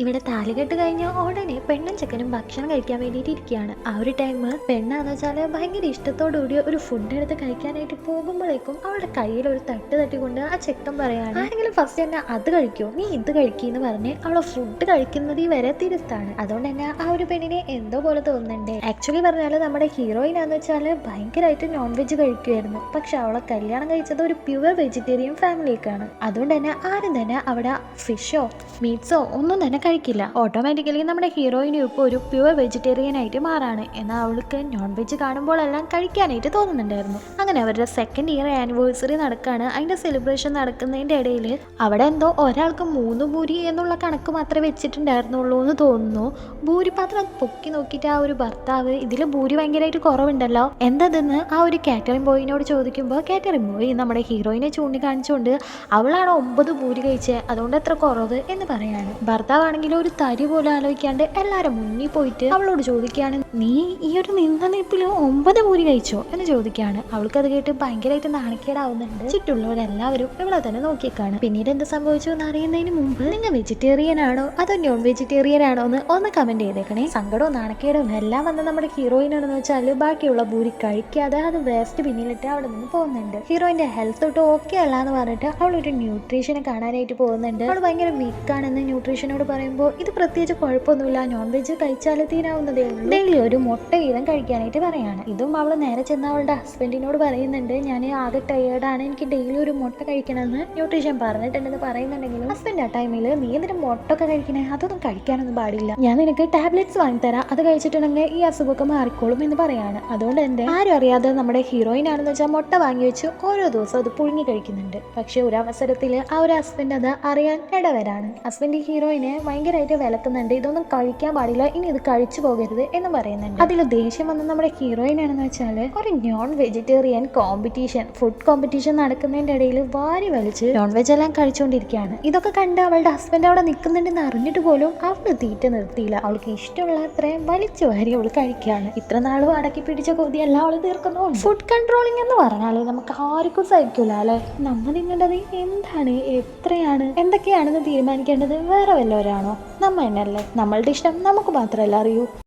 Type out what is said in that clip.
ഇവിടെ താലികെട്ട് കഴിഞ്ഞ ഉടനെ പെണ്ണും ചെക്കനും ഭക്ഷണം കഴിക്കാൻ വേണ്ടിയിട്ട് ഇരിക്കുകയാണ്. ആ ഒരു ടൈം പെണ്ണാന്ന് വെച്ചാൽ ഭയങ്കര ഇഷ്ടത്തോടുകൂടി ഒരു ഫുഡ് എടുത്ത് കഴിക്കാനായിട്ട് പോകുമ്പോഴേക്കും അവളുടെ കയ്യിൽ ഒരു തട്ട് തട്ടിക്കൊണ്ട് ആ ചെക്കൻ പറയാണ് ആരെങ്കിലും ഫസ്റ്റ് തന്നെ അത് കഴിക്കോ? നീ ഇത് കഴിക്കുന്നു പറഞ്ഞ് അവളെ ഫുഡ് കഴിക്കുന്നത് വരെ തിരുത്താണ്. അതുകൊണ്ട് തന്നെ ആ ഒരു പെണ്ണിനെ എന്തോ പോലെ തോന്നുന്നുണ്ട്. ആക്ച്വലി പറഞ്ഞാൽ നമ്മുടെ ഹീറോയിൻ ആന്ന് വെച്ചാൽ ഭയങ്കരമായിട്ട് നോൺ വെജ് കഴിക്കുമായിരുന്നു പക്ഷെ അവളെ കല്യാണം കഴിച്ചത് ഒരു പ്യുവർ വെജിറ്റേറിയൻ ഫാമിലിക്കാണ് അതുകൊണ്ട് തന്നെ ആരും തന്നെ അവിടെ ഫിഷോ മീറ്റ്സോ ഒന്നും തന്നെ കഴിക്കില്ല. ഓട്ടോമാറ്റിക്കലി നമ്മുടെ ഹീറോയിനും ഇപ്പോൾ ഒരു പ്യുവർ വെജിറ്റേറിയൻ ആയിട്ട് മാറാണ്. എന്നാൽ അവൾക്ക് നോൺ വെജ് കാണുമ്പോഴെല്ലാം കഴിക്കാനായിട്ട് തോന്നുന്നുണ്ടായിരുന്നു. അങ്ങനെ അവരുടെ സെക്കൻഡ് ഇയർ ആനിവേഴ്സറി നടക്കുകയാണ് അതിന്റെ സെലിബ്രേഷൻ നടക്കുന്നതിന്റെ ഇടയിൽ അവിടെ എന്തോ ഒരാൾക്ക് മൂന്ന് ഭൂരി എന്നുള്ള കണക്ക് മാത്രമേ വെച്ചിട്ടുണ്ടായിരുന്നുള്ളൂ എന്ന് തോന്നുന്നു. ഭൂരി പാത്രം പൊക്കി നോക്കിയിട്ട് ആ ഒരു ഭർത്താവ് ഇതിൽ ഭൂരി ഭയങ്കരമായിട്ട് കുറവുണ്ടല്ലോ. എന്തതെന്ന്? ആ ഒരു കാറ്ററിംഗ് ബോയിനോട് ചോദിക്കുമ്പോൾ കാറ്ററിംഗ് ബോയ് നമ്മുടെ ഹീറോയിനെ ചൂണ്ടിക്കാണിച്ചുകൊണ്ട് അവളാണ് ഒമ്പത് ഭൂരി കഴിച്ചത് അതുകൊണ്ട് എത്ര കുറവ്? എന്ന് പറയാണ്. ഭർത്താവാണെങ്കിൽ ഒരു തരി പോലും ആലോചിക്കാണ്ട് എല്ലാവരും മുന്നിൽ പോയിട്ട് അവളോട് ചോദിക്കുകയാണ് നീ ഈ ഒരു നിന്ന നിപ്പിൽ ഒമ്പത് പൂരി കഴിച്ചോ? എന്ന് ചോദിക്കുകയാണ്. അവൾക്ക് അത് കേട്ട് ഭയങ്കരമായിട്ട് നാണക്കേടാവുന്നുണ്ട്. ചുറ്റുള്ളവരെല്ലാവരും ഇവളെ തന്നെ നോക്കിയേക്കാണ്. പിന്നീട് എന്ത് സംഭവിച്ചു എന്ന് അറിയുന്നതിന് മുമ്പ് നിങ്ങൾ വെജിറ്റേറിയൻ ആണോ അതോ നോൺ വെജിറ്റേറിയൻ ആണോ എന്ന് ഒന്ന് കമന്റ് ചെയ്തേക്കണേ. സങ്കടവും നാണക്കേടും എല്ലാം വന്ന നമ്മുടെ ഹീറോയിൻ ആണെന്ന് വെച്ചാൽ ബാക്കിയുള്ള പൂരി കഴിക്കാതെ അത് വേസ്റ്റ് പിന്നിലിട്ട് അവിടെ നിന്ന് പോകുന്നുണ്ട്. ഹീറോയിന്റെ ഹെൽത്ത് ഒട്ടും ഓക്കെ അല്ല എന്ന് പറഞ്ഞിട്ട് അവൾ ഒരു ന്യൂട്രീഷനെ കാണാനായിട്ട് പോകുന്നുണ്ട്. അവൾ ഭയങ്കര വീക്കാണെന്ന് ന്യൂട്രീഷനോട് പറയുമ്പോൾ ഇത് പ്രത്യേകിച്ച് കുഴപ്പമൊന്നുമില്ല. നോൺ വെജ് കഴിച്ചാൽ തീരാവുന്നതേ ഉള്ളൂ. ഡെയിലി ഒരു മുട്ട വീതം കഴിക്കാനായിട്ട് പറയാണ്. ഇതും അവൾ നേരെ ചെന്ന് അവളുടെ ഹസ്ബൻഡിനോട് പറയുന്നുണ്ട് ഞാൻ ആകെ ടയേർഡാണ് എനിക്ക് ഡെയിലി ഒരു മുട്ട കഴിക്കണമെന്ന് ന്യൂട്രീഷൻ പറഞ്ഞിട്ടുണ്ടെന്ന് പറയുന്നുണ്ടെങ്കിലും ഹസ്ബൻഡ് ആ ടൈമിൽ നീ എന്തിനും മുട്ട ഒക്കെ കഴിക്കണേ? അതൊന്നും കഴിക്കാനൊന്നും പാടില്ല. ഞാൻ നിനക്ക് ടാബ്ലറ്റ്സ് വാങ്ങിത്തരാം. അത് കഴിച്ചിട്ടുണ്ടെങ്കിൽ ഈ അസുഖമൊക്കെ മാറിക്കോളും എന്ന് പറയാണ്. അതുകൊണ്ട് തന്നെ ആരും അറിയാതെ നമ്മുടെ ഹീറോയിൻ ആണെന്ന് വെച്ചാൽ മുട്ട വാങ്ങി വെച്ച് ഓരോ ദിവസവും അത് പുഴുങ്ങി കഴിക്കുന്നുണ്ട്. പക്ഷെ ഒരു അവസരത്തിൽ ആ ഒരു ഹസ്ബൻഡ് അത് അറിയാൻ ഇടവരാണ്. ഹസ്ബൻഡ് ഹീറോയിനെ ഭയങ്കരമായിട്ട് വിലക്കുന്നുണ്ട്. ഇതൊന്നും കഴിക്കാൻ പാടില്ല. ഇനി ഇത് കഴിച്ചു പോകരുത് എന്ന് പറയുന്നുണ്ട്. അതിൽ ദേഷ്യം വന്ന നമ്മുടെ ഹീറോയിൻ ആണെന്ന് വെച്ചാൽ ഒരു non vegetarian competition food competition നടക്കുന്നതിന്റെ ഇടയിൽ വാരി വലിച്ച് നോൺ വെജ് എല്ലാം കഴിച്ചുകൊണ്ടിരിക്കുകയാണ്. ഇതൊക്കെ കണ്ട് അവളുടെ ഹസ്ബൻഡ് അവിടെ നിൽക്കുന്നുണ്ടെന്ന് അറിഞ്ഞിട്ട് പോലും അവൾ തീറ്റ നിർത്തിയില്ല. അവൾക്ക് ഇഷ്ടമുള്ള അത്രയും വലിച്ചു വാരി അവൾ കഴിക്കുകയാണ്. ഇത്ര നാളും അടക്കി പിടിച്ച കൊതിയെല്ലാം അവൾ തീർക്കുന്നു ഫുഡ് കൺട്രോളിംഗ് എന്ന് പറഞ്ഞാൽ നമുക്ക് ആർക്കും സഹിക്കൂല അല്ലെ? നമ്മൾ നിങ്ങളുടെ എന്താണ്? എത്രയാണ്? എന്തൊക്കെയാണെന്ന് തീരുമാനിക്കേണ്ടത് വേറെ വല്ലവരാണോ നമ്മ തന്നെയല്ലേ നമ്മളുടെ ഇഷ്ടം നമുക്ക് മാത്രമല്ല അറിയൂ.